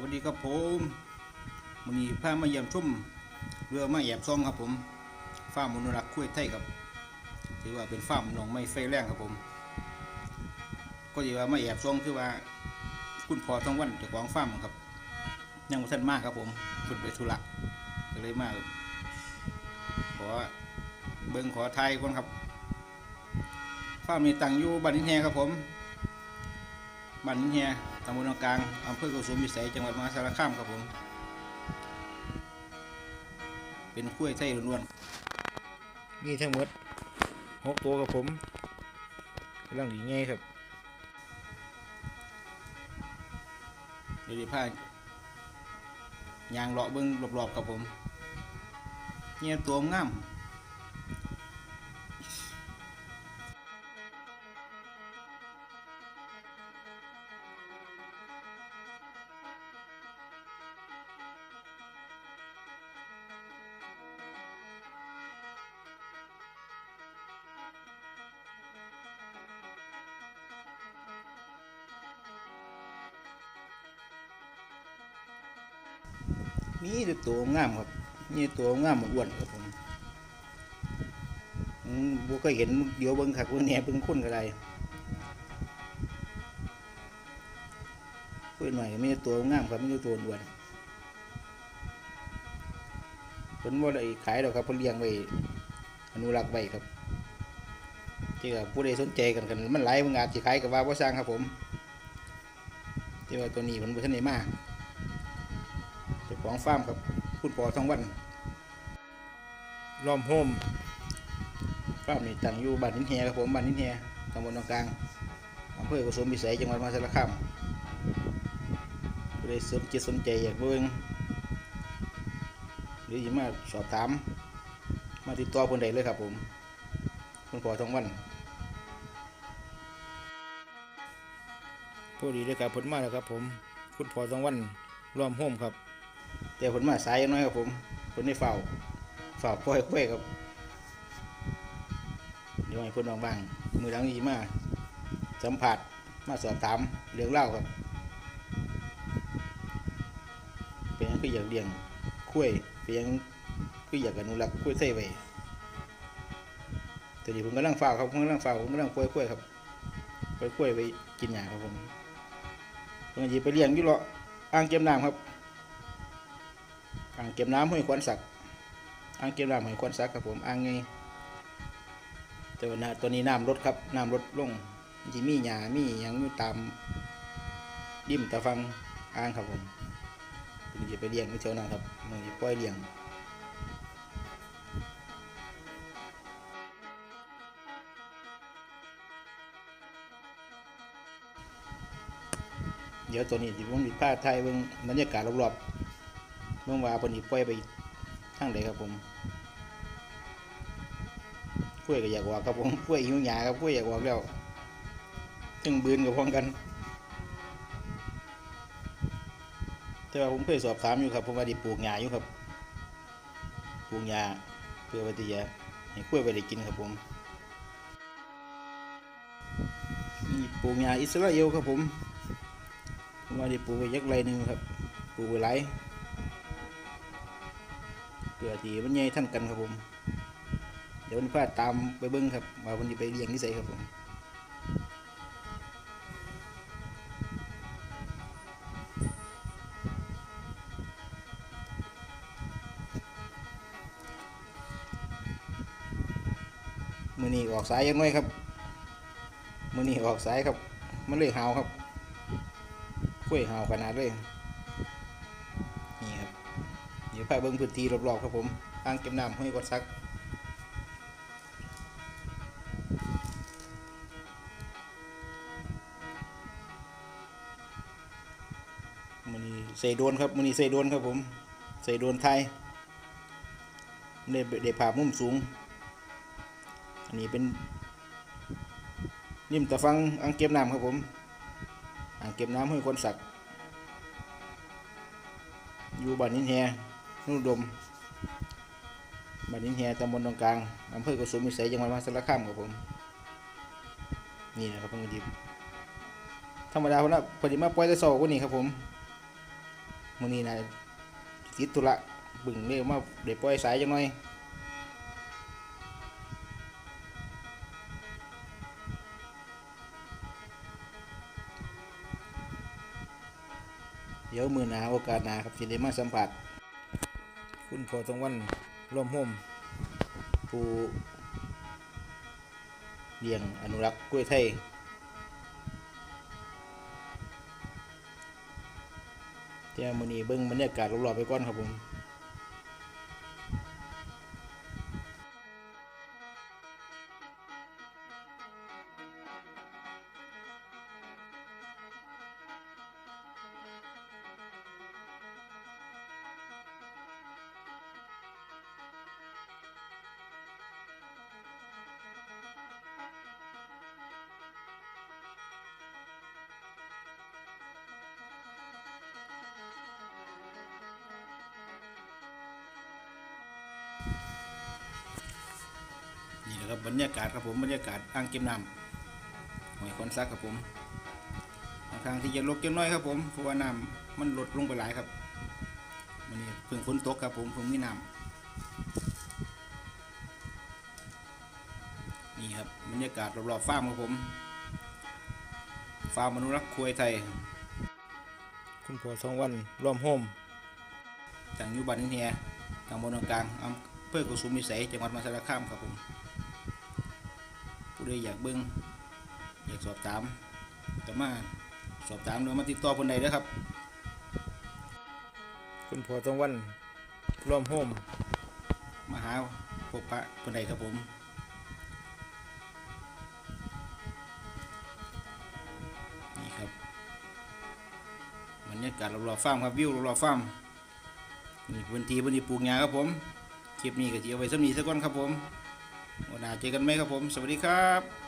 วัสดีครับผมวันนี้พามาเยี่ยมชมเรือมาแอบซ่องครับผมฟาร์มมนุรักษ์คุ้วยไทยครับถือว่าเป็นฟาร์มหนองไม้ไฟแรงครับผม ก็ถือว่ามาแอบซ่องคือว่าคุณพอท้องวันจ้าของฟาร์มครับ ยังบ่ทันมากครับผมคุณไปธุระก็เลยมาขอเบิ้งขอไทยคนครับฟาร์มนี้ตั้งอยู่บ้านนินแฮครับผมบ้านนินแฮ ตำบลหนองกลางอำเภอโกสุมพิสัยจังหวัดมหาสารคามครับผม เป็นกล้วยไส้ล้วนๆนี่ทั้งหมดหกตัวครับผมกำลังดีง่ายครับเดี๋ยวดีพายางเลาะเบิ้งรอบๆครับผมเนี่ยตัวงาม มีแต่ตัวงามครับมีตัวงามอ้วนครับผมบุก็เห็นเดี๋ยวเบิ้งขักเบิ้งแหนเบิ้งคุ้นก็ได้เพื่อนหน่อยก็มีแต่ตัวงามครับมีแต่ตัวอ้วนเพิ่นว่าได้ขายดอกครับเพิ่นเลี้ยงไว้อนุรักษ์ไว้ครับที่ว่าผู้ใดสนใจกันกันมันหลายมันอาจสิขายกับว่าบ่สร้างครับผมที่ว่าตัวนี้มันบ่ทันได้มาเจ้า ของฟาร์มครับคุณปอทองวันล้อมโฮมฟาร์มนี่ตั้งอยู่บ้านนินแฮครับผมบ้านนินแฮตำบลหนองกลางอำเภอโกสุมพิสัยจังหวัดมหาสารคามผู้ใดสนใจสนใจอยากเบิ่งหรืออยากมาสอบถาม มาติดต่อคนใดเลยครับผมคุณปอทองวันพอดีเลยครับผลมาแล้วครับผม คุณปอทองวันร่วมโฮมครับ แต่ผลมาสายยังน้อยครับผมผลได้เฝ้าเฝ้าปล่อยกล้วยครับเดี๋ยวให้คนบางๆมือหลังนี้มาสัมผัสมาสอบถามเรื่องเล่าครับ เป็นยังคืออยากเลี้ยงกล้วยเป็นยังคืออยากอนุรักษ์กล้วยไส้ไว้แต่นี้ผมกำลังเฝ้าครับผมกำลังเฝ้าผมกำลังปล่อยกล้วยครับปล่อยกล้วยไว้กินหญ้าครับผมผมหยิบไปเลี้ยงอยู่เลาะอ่างเก็บน้ำครับางเก็บน้ำห้วยควันสักอ่างเก็บน้ำห้วยควันสักครับผมอ่างไงแต่ว่านะตัวนี้น้ำลดครับน้ำลดลงที่มีหญ้ามียังอยู่ตามริมตะฟังอ่างครับผมผมจะไปเลี้ยงที่แถวนั้นครับมันจะปล่อยเลี้ยงเดี๋ยวตัวนี้ที่ผมมีผ้าไทยเบิ่งบรรยากาศรอบๆ เมื่อวานเพนอีปล่อยไปทางใดครับผมกล้วยก็อยากออกครับผมกล้วยหิวหยาครับกล้วยอยากออกแล้วถึงบืนกับพ้องกัน แต่ว่าผมเคยสอบถามอยู่ครับ ผมว่าดิปลูกหญ้าอยู่ครับปลูกหญ้าเพื่อไว้ที่จะให้กล้วยไปได้กินครับผมนี่ปลูกหญ้าอิสราเอลครับผมผมว่าดิปลูกไว้ยักไรหนึ่งครับปลูกไว้หลาย เพื่อที่มันใหญ่ท่านกันครับผม เดี๋ยววันพาตามไปเบิ้งครับว่าวันนี้ไปเลี้ยงนิสัยครับผมมือนี้ออกสายยังไงครับมือนี้ออกสายครับ มันเลยหาวครับกล้วยหาวขนาดเลยนี่ครับเดี๋ยวพาเบิ้งพื้นที่รอบๆครับผมอ่างเก็บน้ำห้วยกดซักมันนี่ใส่โดนครับมันนี่ใส่โดนครับผมใส่โดนไทยได้ได้ผ่ามุมสูง อันนี้เป็นนิ่มตะฟังอ่างเก็บน้ำครับผมอ่างเก็บน้ำห้วยคนสักอยู่บ้านนินแฮ นุ่นดมบ้านนินแฮตำบลตรงกลางอำเภอกระสุมวิสัยจังหวัดมหาสารคามครับผม นี่นะครับเพิ่งดิบธรรมดาคนละพอดีมาปล่อยแต่สองคนนี้ครับผมมื้อนี้นะติดธุระบึงเลยมาเดี๋ยวปล่อยสายจังหน่อยเดี๋ยวมือหนาโอกาสหนาครับจะได้มาสัมผัส คุณพอตรงวันร่วมห่มผู้เลี้ยงอนุรักษ์กล้วยไทยเที่ยวมือนี้เบิ้งบรรยากาศรอบๆไปก่อนครับผม นี่แหละครับบรรยากาศครับผมบรรยากาศอ่างเก็บน้ำหอยควันซักครับผมทางที่จะลดเก็บน้อยครับผมเพราะว่าน้ำมันลดลงไปหลายครับวันนี้เพิ่งฝนตกครับผมเพิ่งมีน้ำนี่ครับบรรยากาศรอบๆฟาร์มครับผมฟาร์มอนุรักษ์ควยไทย คุณพ่อสองวันร่วมโฮมต่างยูบ้านนี่เฮียทางบนกลางอำเภอกุสุมิสัยจังหวัดมหาสารคามครับผม ผู้ใดอยากเบิ่งอยากสอบถามก็มาสอบถามหรือมาติดต่อคนใดเด้อครับ คุณพ่อตรงวันร่วมโฮมมาหาพบปะคนใดครับผมนี่ครับบรรยากาศรอบๆฟาร์มครับวิวรอบๆฟาร์มนี่พื้นที่พื้นที่ปลูกหญ้าครับผมคลิปนี้ก็จะเอาไว้สำนีสักก่อนครับผม วันหน้าเจอกันไหมครับผม สวัสดีครับ